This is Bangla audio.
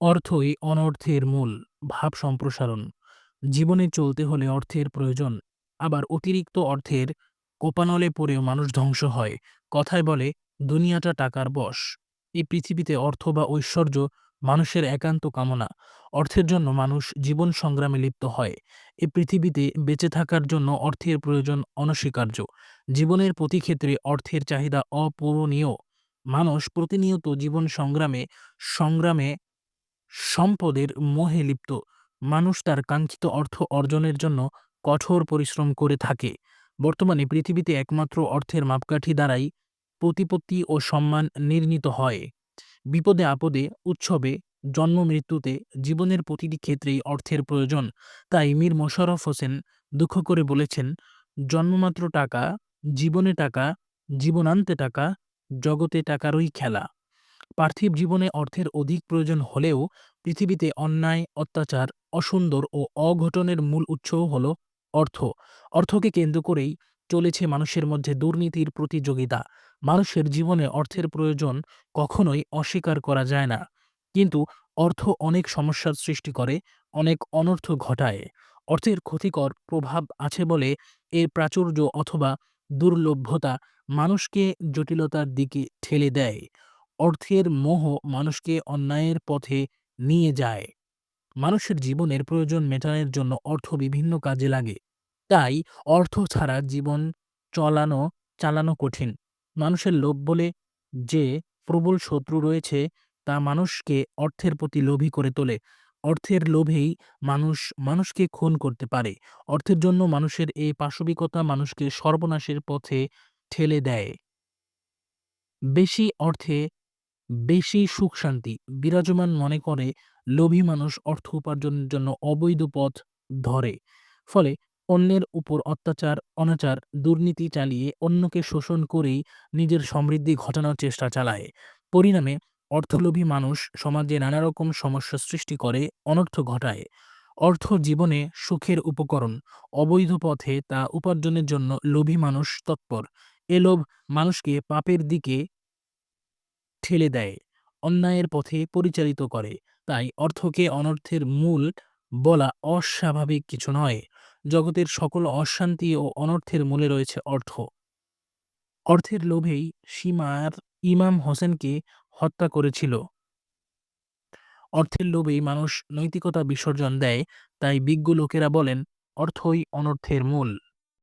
অর্থই অনর্থের মূল, ভাব সম্প্রসারণ। জীবনে চলতে হলে অর্থের প্রয়োজন, আবার অতিরিক্ত অর্থের কোপানলে পড়েও মানুষ ধ্বংস হয়। কথায় বলে, দুনিয়াটা টাকার বশ। এই পৃথিবীতে অর্থ বা ঐশ্বর্য মানুষের একান্ত কামনা। অর্থের জন্য মানুষ জীবন সংগ্রামে লিপ্ত হয়। এই পৃথিবীতে বেঁচে থাকার জন্য অর্থের প্রয়োজন অনস্বীকার্য। জীবনের প্রতি ক্ষেত্রে অর্থের চাহিদা অপূরণীয়। মানুষ প্রতিনিয়ত জীবন সংগ্রামে সংগ্রামে সম্পদের মোহে লিপ্ত। মানুষ তার কাঙ্ক্ষিত অর্থ অর্জনের জন্য কঠোর পরিশ্রম করে থাকে। বর্তমানে পৃথিবীতে একমাত্র অর্থের মাপকাঠি দ্বারাই প্রতিপত্তি ও সম্মান নির্ণীত হয়। বিপদে আপদে, উৎসবে, জন্ম মৃত্যুতে জীবনের প্রতিটি ক্ষেত্রেই অর্থের প্রয়োজন। তাই মীর মোশাররফ হোসেন দুঃখ করে বলেছেন, জন্মমাত্র টাকা, জীবনে টাকা, জীবনান্তে টাকা, জগতে টাকারই খেলা। পার্থিব জীবনে অর্থের অধিক প্রয়োজন হলেও পৃথিবীতে অন্যায়, অত্যাচার, অসুন্দর ও অঘটনের মূল উৎসও হল অর্থ। অর্থকে কেন্দ্র করেই চলেছে মানুষের মধ্যে দুর্নীতির প্রতিযোগিতা। মানুষের জীবনে অর্থের প্রয়োজন কখনোই অস্বীকার করা যায় না। কিন্তু অর্থ অনেক সমস্যার সৃষ্টি করে, অনেক অনর্থ ঘটায়। অর্থের ক্ষতিকর প্রভাব আছে বলে এর প্রাচুর্য অথবা দুর্লভ্যতা মানুষকে জটিলতার দিকে ঠেলে দেয়। অর্থের মোহ মানুষকে অন্যায়ের পথে নিয়ে যায়। মানুষের জীবনের প্রয়োজন মেটানোর জন্য অর্থ বিভিন্ন কাজে লাগে। তাই অর্থ ছাড়া জীবন চলানো, চালানো কঠিন। মানুষের লোভ বলে যে প্রবল শত্রু রয়েছে, তা মানুষকে অর্থের প্রতি লোভী করে তোলে। অর্থের লোভেই মানুষ, মানুষকে খুন করতে পারে। অর্থের জন্য মানুষের এই পাশবিকতা মানুষকে সর্বনাশের পথে ঠেলে দেয়। বেশি অর্থে বেশি সুখ শান্তি বিরাজমান মনে করে লোভী মানুষ অর্থ উপার্জনের জন্য অবৈধ পথ ধরে। ফলে অন্যের উপর অত্যাচার, অনাচার, দুর্নীতি চালিয়ে অন্যকে শোষণ করেই নিজের সমৃদ্ধি ঘটানোর চেষ্টা চালায়। পরিণামে অর্থলোভী মানুষ সমাজে নানা রকম সমস্যা সৃষ্টি করে, অনর্থ ঘটায়। অর্থ জীবনে সুখের উপকরণ। অবৈধ পথে তা উপার্জনের জন্য লোভী মানুষ তৎপর। এ লোভ মানুষকে পাপের দিকে ঠেলে দেয়, অন্যায়ের পথে পরিচালিত করে। তাই অর্থকে অনর্থের মূল বলা অস্বাভাবিক কিছু নয়। জগতের সকল অশান্তি ও অনর্থের মূলে রয়েছে অর্থ। অর্থের লোভেই সীমার ইমাম হোসেনকে হত্যা করেছিল। অর্থের লোভেই মানুষ নৈতিকতা বিসর্জন দেয়, তাই বিজ্ঞ লোকেরা বলেন, অর্থই অনর্থের মূল।